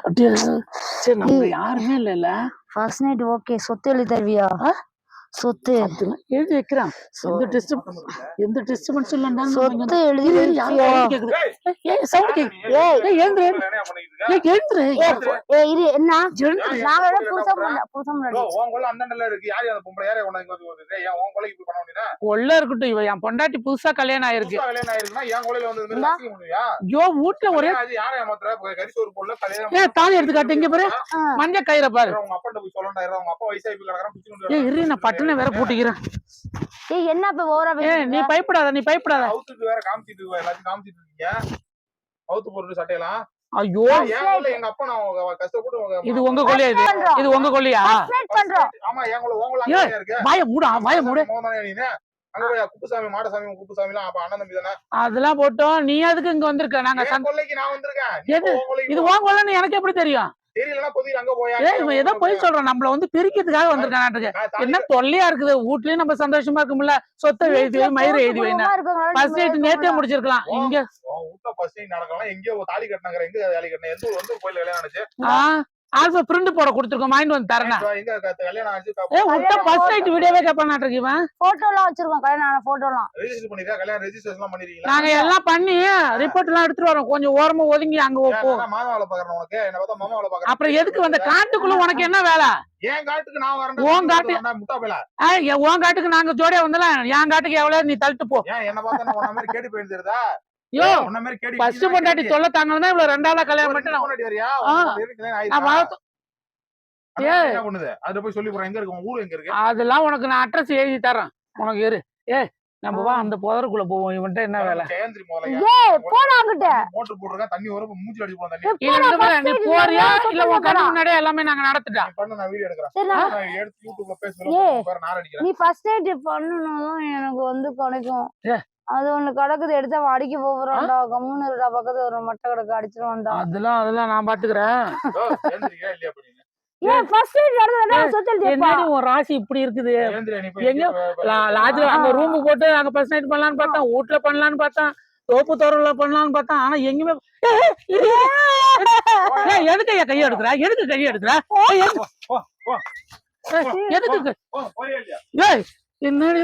அப்படியே சரி நம்ம யாருமே இல்லைல்ல ஃபர்ஸ்ட் நைட் ஓகே சொத்து எழுதி தருவியா? சொத்து எழுதி வைக்கிறான் எந்த டிஸ்டர்ப் எந்த டிஸ்டர்பன்ஸ் இல்லைன்னா சொத்து எழுதி சவுண்ட் கேக்குது ஏய் எழுந்துரு இரு என்ன? வேற புதுசா புதுசா உன் கொள்ள அந்தாண்டல இருக்கு. யாரு அந்த பொம்பளை? யாரே இப்படி பண்ண முடியுதா ஒல்ல இருக்கட்டும் இவ என் பொண்டாட்டி புதுசா கல்யாணம் ஆயிருக்கு. கல்யாணம் ஆயிருக்குன்னா என் கொலையில வந்து ஐயோ வீட்டுல ஒரே யாரை ஏமாத்துற? கரிசோறு போடல கல்யாணம் ஏ தாலி எடுத்து காட்டு இங்க பாரு. மஞ்ச கயிறை பாரு. உங்க அப்பா போய் சொல்லண்டா உங்க அப்பா வயசாகி போய் கிடக்குறான் ஏய் இரு நான் பட்டுன வேற பூட்டிக்கிறேன். ஏய் என்ன இப்ப நீ பயப்படாத நீ பயப்படாத. அவுத்துக்கு வேற காமிச்சிட்டு எல்லாத்தையும் காமிச்சிட்டு இருக்கீங்க. அவுத்து போட்டு சட்டையெல்லாம். ஐயோ. எங்க அப்பா நான் கஷ்டப்பட்டு இது உங்க கொள்ளையா இது? இது உங்க கொள்ளையா? பண்றோம். ஆமா என் கொள்ள உங்க ஏய், அங்கே இருக்கு? வாய மூடா வாய மூடு. குப்புசாமி மாடசாமி குப்புசாமி எல்லாம் அப்ப அண்ணன் தம்பி தானே? அதெல்லாம் போட்டோம். நீ அதுக்கு இங்க வந்திருக்க? நாங்க கொள்ளைக்கு நான் வந்திருக்கேன். இது. உன் கொள்ளைன்னு எனக்கு எப்படி தெரியும்? ஏதோ போய் சொல்றான். நம்மள வந்து பிரிக்கிறதுக்காக தாலி என்ன தொல்லையா இருக்குது? வீட்லயும் நம்ம சந்தோஷமா இருக்கும்ல? சொத்தை எழுதி வை, மயிரை எழுதி வைனா. ஃபர்ஸ்ட் நைட் நேத்தே முடிச்சிருக்கலாம். இங்க ஆல்பா பிரிண்ட் போட கொடுத்துருக்கோம் மைண்ட் வந்து தரேன். ஏ விட்ட ஃபர்ஸ்ட் நைட் வீடியோவே கேட்பான் நாட்டுக்கு இவன். போட்டோ எல்லாம் வச்சிருக்கோம் கல்யாணம் ஆன போட்டோ எல்லாம். ரெஜிஸ்டர் பண்ணிருக்கா? கல்யாணம் ரெஜிஸ்ட்ரேஷன் எல்லாம் பண்ணிருக்கீங்களா? நாங்க எல்லாம் பண்ணி ரிப்போர்ட் எல்லாம் எடுத்துட்டு வரோம். கொஞ்சம் ஓரமா ஒதுங்கி அங்க போ நான் மாமா வேலை பாக்குறேன் உனக்கு? என்ன பார்த்தா மாமா வேலை பாக்குறேன் அப்புறம் எதுக்கு வந்த காட்டுக்குள்ள உனக்கு என்ன வேலை? ஏன் காட்டுக்கு நான் வரேன் உன் காட்டு- முட்டா போயில. ஆ, எ- உன் காட்டுக்கு நாங்க ஜோடியா வந்தலாம். என் காட்டுக்கு எவ்வளவு நீ தள்ளிட்டு போ. ஏன் என்ன பார்த்தா நான் மாதிரி கேடி போயிருந்தா யோ ஃபர்ஸ்ட் பொண்டாட்டி தொல்லை தாங்கலாம் இவ்வளவு ரெண்டாவது கல்யாணம் பண்ணிட்டு நான் பொண்டாட்டி வரியா? அதுல போய் சொல்லி போறேன் எங்க இருக்கு? உன் ஊர் எங்க இருக்கு? அதெல்லாம் உனக்கு நான் அட்ரஸ் எழுதி தரேன் உனக்கு இரு. ஏ நம்ம வா அந்த புதருக்குள்ள போவோம். இவன்ட்ட என்ன வேலை? ஜெயந்திரி முதல்ல ஏய் போடா அங்கிட்ட மோட்டர் போட்டுருக்கேன் தண்ணி வரும் மூஞ்சி அடி தண்ணி. இல்ல, நீ போறியா? இல்ல உன் கண்ணு எல்லாமே நாங்க நடத்திட்டா பண்ணு நான் வீடியோ எடுக்கிறேன். சரி, நான் எடுத்து யூடியூப்ல ஏய். பேசுவேன் பேர் நான் அடிக்கிறேன் நீ ஃபர்ஸ்ட் நைட் பண்ணணும் எனக்கு வந்து கிடைக்கும் ஏ. அது ஒண்ணு கிடக்குது எடுத்து அவன் அடிக்க போறான்டா கம்முன்னு இருடா பக்கத்துல ஒரு மட்டை கிடக்கு அடிச்சிருவான்டா அதெல்லாம் அதெல்லாம் நான் பாத்துக்கிறேன். ஏன் ஃபர்ஸ்ட் நைட் நடந்ததுன்னா சொத்து எழுதிப்பா என்னடி உன் ராசி இப்படி இருக்குது? எங்க? லாட்ஜ்ல. அங்க ரூம் போட்டு அங்க ஃபர்ஸ்ட் பண்ணலாம்னு பார்த்தேன் வீட்ல பண்ணலாம்னு பார்த்தேன் தோப்பு தோரல பண்ணலாம்னு பார்த்தேன் ஆனா எங்கேயுமே எதுக்கு கையை எடுக்கிற? எதுக்கு கையை எடுக்கிற? எதுக்கு? போ, போ. ஏய், என்னடி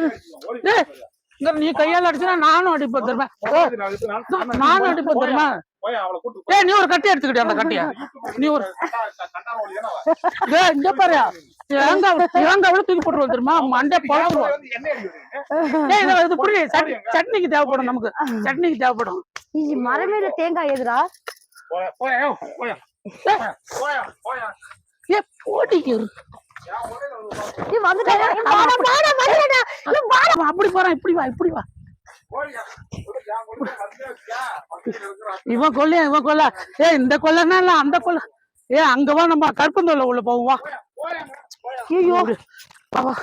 ஏய். நீ கையால அடிச்சுனா நானும் நான் நான் நானும் அடிப்பேன் தெரியுமா போய் அவளை கூட்டு போ. ஏய் நீ ஒரு கட்டி எடுத்துக்கிட்டே அந்த கட்டிய. நீ ஒரு. ஏய் இங்க பாரு. தேங்காய் தூக்கி போட்டுருவோம் தெரியுமா? மண்டை விடுறீங்க? ஏய் இது- இது புரிய சட்னிக்கு தேவைப்படும் நமக்கு. சட்னிக்கு தேவைப்படும். இது மரமேல தேங்காய் போயா. ஏ போட்டிக்கு என் உடனே வாடா அப்படி போறான் இப்படி வா இப்படி வா. இவன் கொல்லையா இவன் கொல்ல? ஏ இந்த கொல்லனா இல்ல அந்த கொல்ல. ஏ அங்க வா நம்ம கருப்பந்தோல்ல உள்ள போவோம் வா. ஐயோ. பாவா